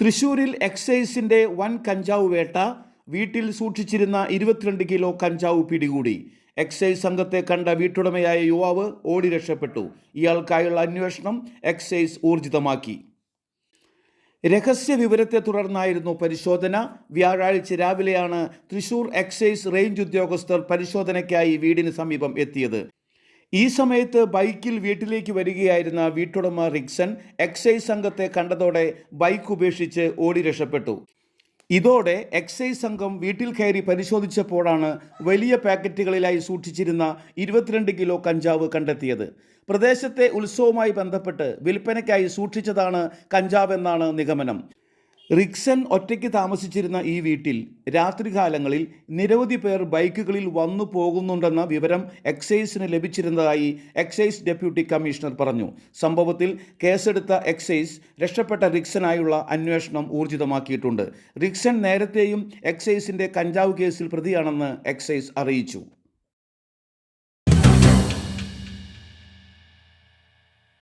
തൃശൂരിൽ എക്സൈസിന്റെ വൻ കഞ്ചാവ് വേട്ട വീട്ടിൽ സൂക്ഷിച്ചിരുന്ന ഇരുപത്തിരണ്ട് കിലോ കഞ്ചാവ് പിടികൂടി. എക്സൈസ് സംഘത്തെ കണ്ട വീട്ടുടമയായ യുവാവ് ഓടി രക്ഷപ്പെട്ടു. ഇയാൾക്കായുള്ള അന്വേഷണം എക്സൈസ് ഊർജിതമാക്കി. രഹസ്യ വിവരത്തെ തുടർന്നായിരുന്നു പരിശോധന. വ്യാഴാഴ്ച രാവിലെയാണ് തൃശൂർ എക്സൈസ് റേഞ്ച് ഉദ്യോഗസ്ഥർ പരിശോധനയ്ക്കായി വീടിന് സമീപം എത്തിയത്. ഈ സമയത്ത് ബൈക്കിൽ വീട്ടിലേക്ക് വരികയായിരുന്ന വീട്ടുടമ റിക്സൺ എക്സൈസ് സംഘത്തെ കണ്ടതോടെ ബൈക്ക് ഉപേക്ഷിച്ച് ഓടി രക്ഷപ്പെട്ടു. ഇതോടെ എക്സൈസ് സംഘം വീട്ടിൽ കയറി പരിശോധിച്ചപ്പോഴാണ് വലിയ പാക്കറ്റുകളിലായി സൂക്ഷിച്ചിരുന്ന ഇരുപത്തിരണ്ട് കിലോ കഞ്ചാവ് കണ്ടെത്തിയത്. പ്രദേശത്തെ ഉത്സവവുമായി ബന്ധപ്പെട്ട് വിൽപ്പനയ്ക്കായി സൂക്ഷിച്ചതാണ് കഞ്ചാവ് എന്നാണ് നിഗമനം. റിക്സൺ ഒറ്റയ്ക്ക് താമസിച്ചിരുന്ന ഈ വീട്ടിൽ രാത്രികാലങ്ങളിൽ നിരവധി പേർ ബൈക്കുകളിൽ വന്നു പോകുന്നുണ്ടെന്ന വിവരം എക്സൈസിന് ലഭിച്ചിരുന്നതായി എക്സൈസ് ഡെപ്യൂട്ടി കമ്മീഷണർ പറഞ്ഞു. സംഭവത്തിൽ കേസെടുത്ത എക്സൈസ് രക്ഷപ്പെട്ട റിക്സനായുള്ള അന്വേഷണം ഊർജിതമാക്കിയിട്ടുണ്ട്. റിക്സൺ നേരത്തെയും എക്സൈസിന്റെ കഞ്ചാവ് കേസിൽ പ്രതിയാണെന്ന് എക്സൈസ് അറിയിച്ചു.